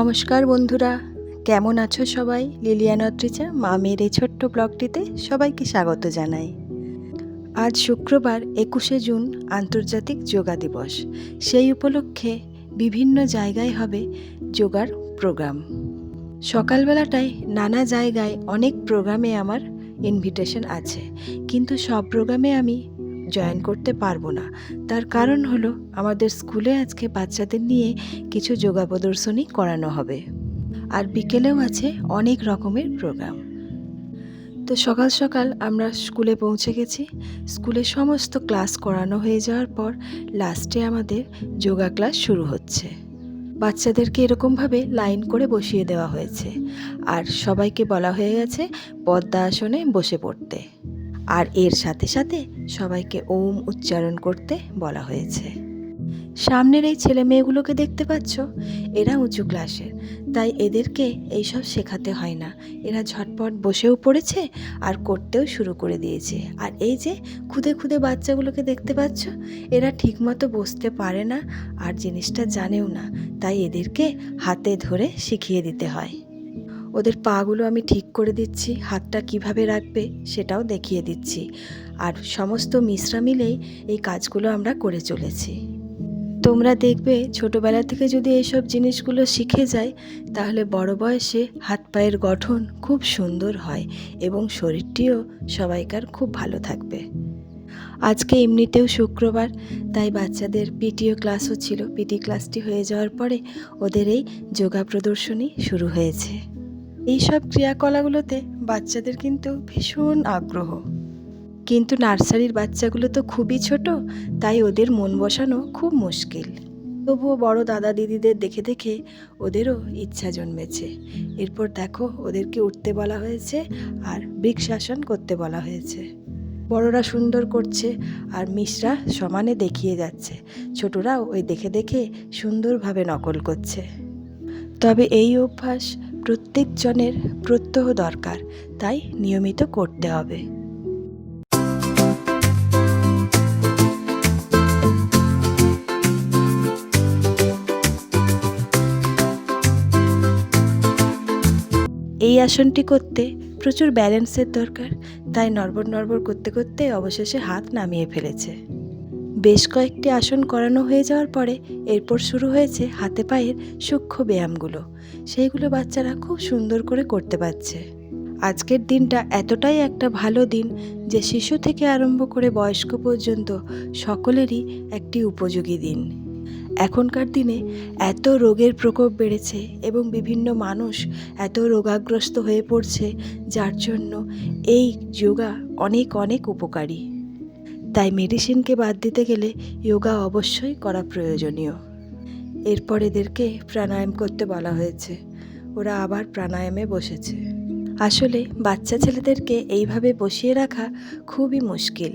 নমস্কার বন্ধুরা, কেমন আছো সবাই? লিলিয়ান অদ্রিজা মামের এই ছোট্ট ব্লগটিতে সবাইকে স্বাগত জানাই। আজ শুক্রবার একুশে জুন, আন্তর্জাতিক যোগা দিবস। সেই উপলক্ষে বিভিন্ন জায়গায় হবে যোগার প্রোগ্রাম। সকালবেলাটায় নানা জায়গায় অনেক প্রোগ্রামে আমার ইনভিটেশন আছে। কিন্তু সব প্রোগ্রামে আমি জয়েন করতে পারব না। তার কারণ হলো, আমাদের স্কুলে আজকে বাচ্চাদের নিয়ে কিছু যোগা প্রদর্শনী করানো হবে। আর বিকেলেও আছে অনেক রকমের প্রোগ্রাম। তো সকাল সকাল আমরা স্কুলে পৌঁছে গেছি। স্কুলে সমস্ত ক্লাস করানো হয়ে যাওয়ার পর লাস্টে আমাদের যোগা ক্লাস শুরু হচ্ছে। বাচ্চাদেরকে এরকমভাবে লাইন করে বসিয়ে দেওয়া হয়েছে। আর সবাইকে বলা হয়ে গেছে, পদ্মা আসনে বসে পড়তে। আর এর সাথে সাথে সবাইকে ওম উচ্চারণ করতে বলা হয়েছে। সামনের এই ছেলে মেয়েগুলোকে দেখতে পাচ্ছ? এরা উঁচু ক্লাসের। তাই এদেরকে এইসব শেখাতে হয় না। এরা ঝটপট বসেও পড়েছে আর করতেও শুরু করে দিয়েছে। আর এই যে খুদে খুদে বাচ্চাগুলোকে দেখতে পাচ্ছ? এরা ঠিকমতো বসতে পারে না আর জিনিসটা জানেও না। তাই এদেরকে হাতে ধরে শিখিয়ে দিতে হয়। ওদের পাগুলো আমি ঠিক করে দিচ্ছি। হাতটা কীভাবে রাখবে সেটাও দেখিয়ে দিচ্ছি। আর সমস্ত মিশ্রা মিলেই এই কাজগুলো আমরা করে চলেছি। তোমরা দেখবে ছোটবেলা থেকে যদি এইসব জিনিসগুলো শিখে যায়, তাহলে বড় বয়সে হাত পায়ের গঠন খুব সুন্দর হয় এবং শরীরটিও সবাইকার খুব ভালো থাকবে। আজকে এমনিতেও শুক্রবার, তাই বাচ্চাদের পিটিও ক্লাসও ছিল। পিটি ক্লাসটি হয়ে যাওয়ার পরে ওদের এই যোগা প্রদর্শনী শুরু হয়েছে। এইসব ক্রিয়াকলাগুলোতে বাচ্চাদের কিন্তু ভীষণ আগ্রহ। কিন্তু নার্সারির বাচ্চাগুলো তো খুবই ছোট, তাই ওদের মন বসানো খুব মুশকিল। তবুও বড় দাদা দিদিদের দেখে দেখে ওদেরও ইচ্ছা জন্মেছে। এরপর দেখো ওদেরকে উঠতে বলা হয়েছে আর বৃক্ষাসন করতে বলা হয়েছে। বড়রা সুন্দর করছে আর মিশরা সমানে দেখিয়ে যাচ্ছে। ছোটরাও ওই দেখে দেখে সুন্দরভাবে নকল করছে। তবে এই অভ্যাস প্রত্যেকজনের প্রত্যহ দরকার, তাই নিয়মিত করতে হবে। এই আসনটি করতে প্রচুর ব্যালেন্সের দরকার, তাই নড়বড় নড়বড় করতে করতে অবশেষে হাত নামিয়ে ফেলেছে। বেশ কয়েকটি আসন করানো হয়ে যাওয়ার পরে এরপর শুরু হয়েছে হাতে পায়ের সূক্ষ্ম ব্যায়ামগুলো। সেইগুলো বাচ্চারা খুব সুন্দর করে করতে পারছে। আজকের দিনটা এতটাই একটা ভালো দিন যে শিশু থেকে আরম্ভ করে বয়স্ক পর্যন্ত সকলেরই একটি উপযোগী দিন। এখনকার দিনে এত রোগের প্রকোপ বেড়েছে এবং বিভিন্ন মানুষ এত রোগাগ্রস্ত হয়ে পড়ছে, যার জন্য এই যোগা অনেক অনেক উপকারী। তাই মেডিসিনকে বাদ দিতে গেলে যোগা অবশ্যই করা প্রয়োজনীয়। এরপর এদেরকে প্রাণায়াম করতে বলা হয়েছে। ওরা আবার প্রাণায়ামে বসেছে। আসলে বাচ্চা ছেলেদেরকে এইভাবে বসিয়ে রাখা খুবই মুশকিল।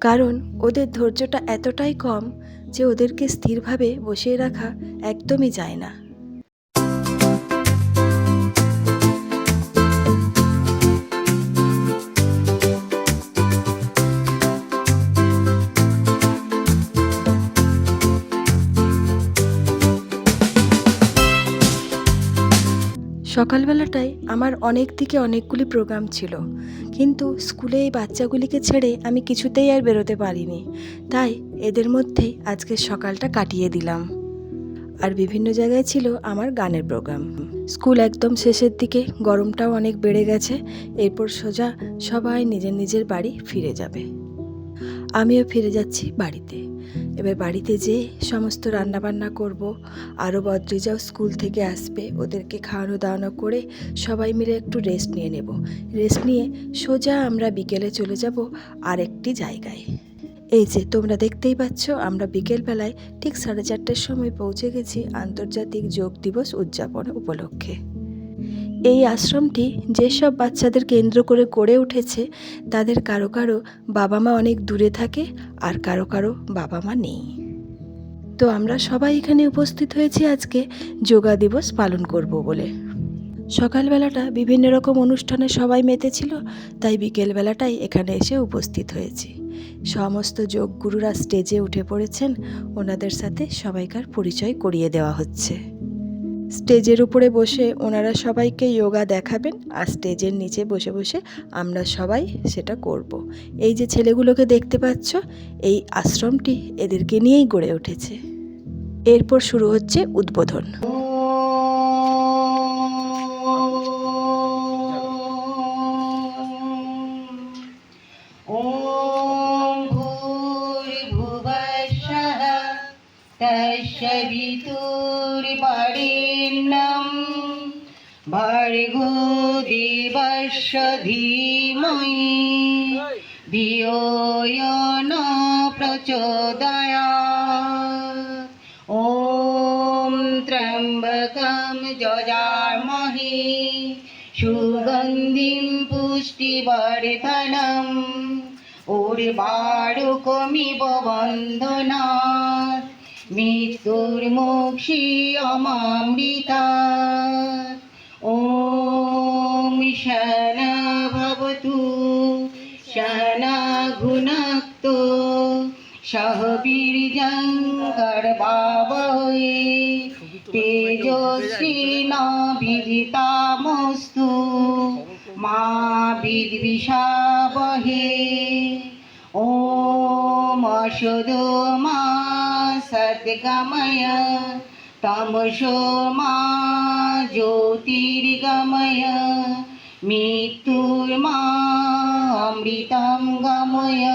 কারণ ওদের ধৈর্যটা এতটাই কম যে ওদেরকে স্থিরভাবে বসিয়ে রাখা একদমই যায় না। সকালবেলাটায় আমার অনেক দিকে অনেকগুলি প্রোগ্রাম ছিল, কিন্তু স্কুলে এই বাচ্চাগুলিকে ছেড়ে আমি কিছুতেই আর বেরোতে পারিনি। তাই এদের মধ্যেই আজকে সকালটা কাটিয়ে দিলাম। আর বিভিন্ন জায়গায় ছিল আমার গানের প্রোগ্রাম স্কুল একদম শেষের দিকে, গরমটাও অনেক বেড়ে গেছে, এরপর সোজা সবাই নিজের নিজের বাড়ি ফিরে যাবে। আমিও ফিরে যাচ্ছি বাড়িতে। এবার বাড়িতে যেয়ে সমস্ত রান্নাবান্না করব। আরও বদ্রিজাও স্কুল থেকে আসবে। ওদেরকে খাওয়ানো দাওয়ানো করে সবাই মিলে একটু রেস্ট নিয়ে নেব। রেস্ট নিয়ে সোজা আমরা বিকেলে চলে যাব আরেকটি জায়গায়। এই যে, তোমরা দেখতেই পাচ্ছ, আমরা বিকেলবেলায় ঠিক সাড়ে চারটের সময় পৌঁছে গেছি আন্তর্জাতিক যোগ দিবস উদযাপন উপলক্ষে। এই আশ্রমটি যেসব বাচ্চাদের কেন্দ্র করে গড়ে উঠেছে, তাদের কারও কারও বাবা মা অনেক দূরে থাকে আর কারও কারও বাবা মা নেই। তো আমরা সবাই এখানে উপস্থিত হয়েছি আজকে যোগা দিবস পালন করব বলে। সকালবেলাটা বিভিন্ন রকম অনুষ্ঠানে সবাই মেতেছিল, তাই বিকেলবেলাটাই এখানে এসে উপস্থিত হয়েছি। সমস্ত যোগগুরুরা স্টেজে উঠে পড়েছেন, ওনাদের সাথে সবাইকার পরিচয় করিয়ে দেওয়া হচ্ছে। স্টেজের উপরে বসে ওনারা সবাইকে যোগা দেখাবেন আর স্টেজের নিচে বসে বসে আমরা সবাই সেটা করব। এই যে ছেলেগুলোকে দেখতে পাচ্ছ এই আশ্রমটি এদেরকে নিয়েই গড়ে উঠেছে এরপর শুরু হচ্ছে উদ্বোধন ॐ भूर्भुवस्सः तस्य देवस्य धीमहि धियो यो न प्रचोदयात् ॐ त्र्यम्बकं जजामहे सुगन्धिं पुष्टिवर्धनम् उर्वारुकमिव बन्धनात् मृत्युर्मोक्षी अमामृतात् ॐ शन भवतु शन गुणक्तो सह वीर्यं गर्भावहे तेजस्विनाभिजितामस्तु मा विद्विषावहे ॐ असुदो मा सद्गमय तमसो मा ज्योतिर्गमय মৃত্যুর মামৃতাম গাময়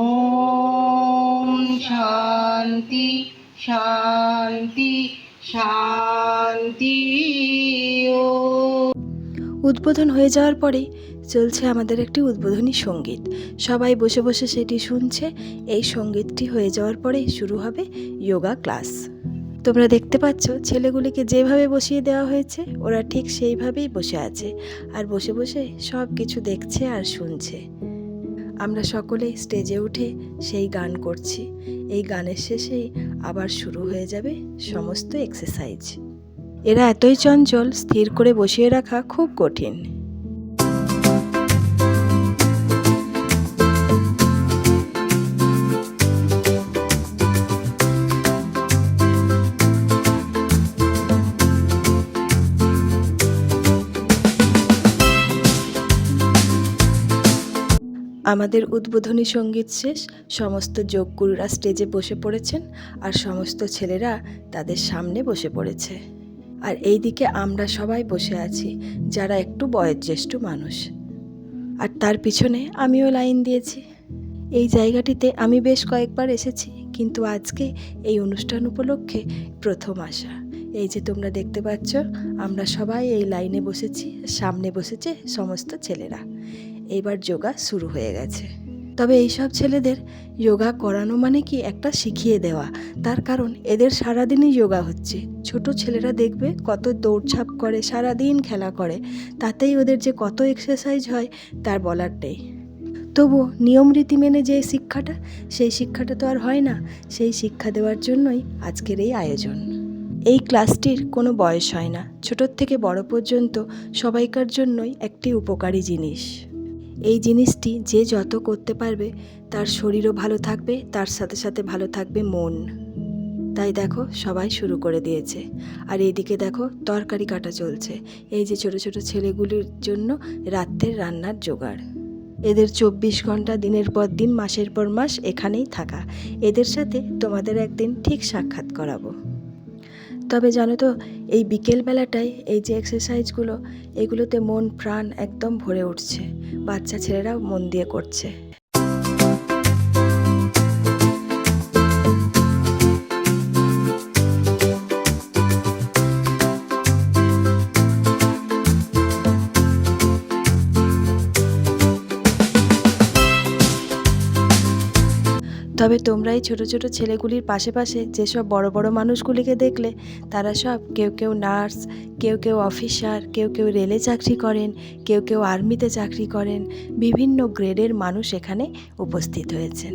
ওম শান্তি শান্তি শান্তি। উদ্বোধন হয়ে যাওয়ার পরে চলছে আমাদের একটি উদ্বোধনী সংগীত। সবাই বসে বসে সেটি শুনছে। এই সঙ্গীতটি হয়ে যাওয়ার পরে শুরু হবে যোগা ক্লাস। তোমরা দেখতে পাচ্ছ, ছেলেগুলিকে যেভাবে বসিয়ে দেওয়া হয়েছে, ওরা ঠিক সেইভাবেই বসে আছে। আর বসে বসে সব কিছু দেখছে আর শুনছে। আমরা সকলে স্টেজে উঠে সেই গান করছি। এই গানের শেষেই আবার শুরু হয়ে যাবে সমস্ত এক্সারসাইজ এরা এতই চঞ্চল, স্থির করে বসিয়ে রাখা খুব কঠিন। আমাদের উদ্বোধনী সংগীত শেষ, সমস্ত যোগগুরুরা স্টেজে বসে পড়েছেন আর সমস্ত ছেলেরা তাদের সামনে বসে পড়েছে। আর এই দিকে আমরা সবাই বসে আছি, যারা একটু বয়োজ্যেষ্ঠ মানুষ। আর তার পিছনে আমিও লাইন দিয়েছি। এই জায়গাটিতে আমি বেশ কয়েকবার এসেছি, কিন্তু আজকে এই অনুষ্ঠান উপলক্ষে প্রথম আসা। এই যে তোমরা দেখতে পাচ্ছ, আমরা সবাই এই লাইনে বসেছি, সামনে বসেছে সমস্ত ছেলেরা। এবার যোগা শুরু হয়ে গেছে। তবে এইসব ছেলেদের যোগা করানো মানে কি একটা শিখিয়ে দেওয়া? তার কারণ এদের সারাদিনই যোগা হচ্ছে। ছোট ছেলেরা দেখবে কত দৌড়ঝাঁপ করে, সারাদিন খেলা করে। তাতেই ওদের যে কত এক্সারসাইজ হয়, তার বলার নেই। তবু নিয়ম রীতি মেনে যে শিক্ষাটা, সেই শিক্ষাটা তো আর হয় না। সেই শিক্ষা দেওয়ার জন্যই আজকের এই আয়োজন। এই ক্লাসটির কোনো বয়স হয় না। ছোটোর থেকে বড় পর্যন্ত সবাইকার জন্যই একটি উপকারী জিনিস। এই জিনিসটি যে যত করতে পারবে, তার শরীরও ভালো থাকবে, তার সাথে সাথে ভালো থাকবে মন। তাই দেখো, সবাই শুরু করে দিয়েছে। আর এইদিকে দেখো, তরকারি কাটা চলছে। এই যে ছোট ছোট ছেলেগুলির জন্য রাত্রের রান্নার জোগাড়। এদের চব্বিশ ঘণ্টা দিনের পর দিন, মাসের পর মাস এখানেই থাকা। এদের সাথে তোমাদের একদিন ঠিক সাক্ষাৎ করাবো। তবে জানো তো, এই বিকেলবেলাটায় এই যে এক্সারসাইজগুলো এগুলোতে মন, প্রাণ একদম ভরে উঠছে। বাচ্চা ছেলেরাও মন দিয়ে করছে। তবে তোমরা এই ছোটো ছোটো ছেলেগুলির পাশে পাশে যেসব বড় বড় মানুষগুলিকে দেখলে, তারা সব কেউ কেউ নার্স, কেউ কেউ অফিসার, কেউ কেউ রেলে চাকরি করেন, কেউ কেউ আর্মিতে চাকরি করেন, বিভিন্ন গ্রেডের মানুষ এখানে উপস্থিত হয়েছেন।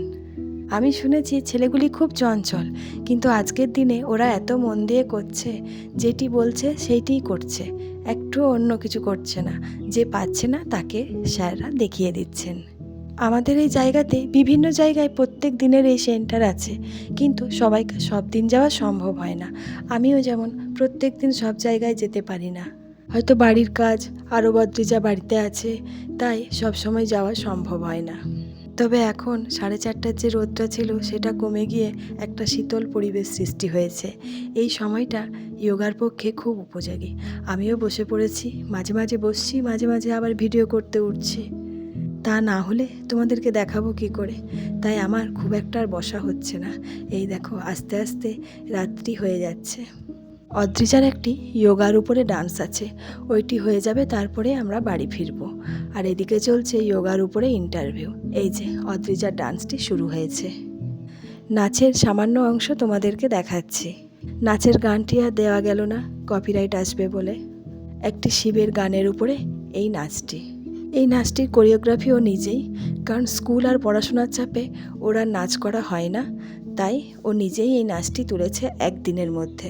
আমি শুনেছি ছেলেগুলি খুব চঞ্চল, কিন্তু আজকের দিনে ওরা এত মন দিয়ে করছে, যেটি বলছে সেইটিই করছে একটু অন্য কিছু করছে না, যে পাচ্ছে না তাকে স্যাররা দেখিয়ে দিচ্ছেন। আমাদের এই জায়গাতে বিভিন্ন জায়গায় প্রত্যেক দিনের এই সেন্টার আছে, কিন্তু সবাইকে সব দিন যাওয়া সম্ভব হয় না। আমিও যেমন প্রত্যেক দিন সব জায়গায় যেতে পারি না। হয়তো বাড়ির কাজ আরও বদ্রিজা বাড়িতে আছে, তাই সব সময় যাওয়া সম্ভব হয় না। তবে এখন সাড়ে চারটার যে রোদটা ছিল, সেটা কমে গিয়ে একটা শীতল পরিবেশ সৃষ্টি হয়েছে। এই সময়টা যোগার পক্ষে খুব উপযোগী। আমিও বসে পড়েছি, মাঝে মাঝে বসছি, মাঝে মাঝে আবার ভিডিও করতে উঠছি। তা না হলে তোমাদেরকে দেখাবো কি করে। তাই আমার খুব একটা আর বসা হচ্ছে না। এই দেখো, আস্তে আস্তে রাত্রি হয়ে যাচ্ছে। অদ্রিজার একটি যোগার উপরে ডান্স আছে। ওইটি হয়ে যাবে, তারপরে আমরা বাড়ি ফিরবো। আর এদিকে চলছে যোগার উপরে ইন্টারভিউ। এই যে, অদ্রিজার ডান্সটি শুরু হয়েছে। নাচের সামান্য অংশ তোমাদেরকে দেখাচ্ছি। নাচের গানটি আর দেওয়া গেল না কপিরাইট আসবে বলে। একটি শিবের গানের উপরে এই নাচটি। এই নাচটির কোরিওগ্রাফিও নিজেই, কারণ স্কুল আর পড়াশোনার চাপে ওরা নাচ করা হয় না, তাই ও নিজেই এই নাচটি তুলেছে একদিনের মধ্যে।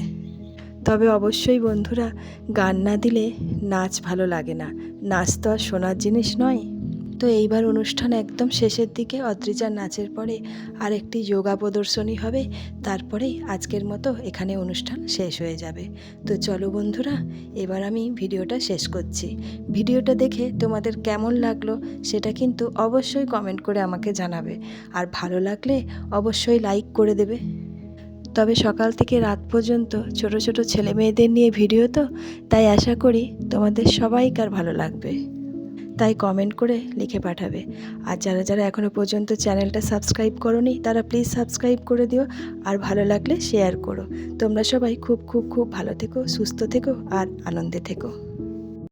তবে অবশ্যই বন্ধুরা, গান না দিলে নাচ ভালো লাগে না। নাচ তো আর শোনার জিনিস নয়। তো এইবার অনুষ্ঠান একদম শেষের দিকে অদ্রিজার নাচের পরে আরেকটি যোগা প্রদর্শনী হবে, তারপরেই আজকের মতো এখানে অনুষ্ঠান শেষ হয়ে যাবে। তো চলো বন্ধুরা, এবার আমি ভিডিওটা শেষ করছি। ভিডিওটা দেখে তোমাদের কেমন লাগল সেটা কিন্তু অবশ্যই কমেন্ট করে আমাকে জানাবে। আর ভালো লাগলে অবশ্যই লাইক করে দেবে। তবে সকাল থেকে রাত পর্যন্ত ছোট ছোট ছেলে মেয়েদের নিয়ে ভিডিও তো, তাই আশা করি তোমাদের সবাইকার ভালো লাগবে। তাই কমেন্ট করে লিখে পাঠাবে। আর যারা যারা এখনও পর্যন্ত চ্যানেলটা সাবস্ক্রাইব করনি, তারা প্লিজ সাবস্ক্রাইব করে দিও। আর ভালো লাগলে শেয়ার করো। তোমরা সবাই খুব খুব খুব ভালো থেকো, সুস্থ থেকো, আর আনন্দে থেকো।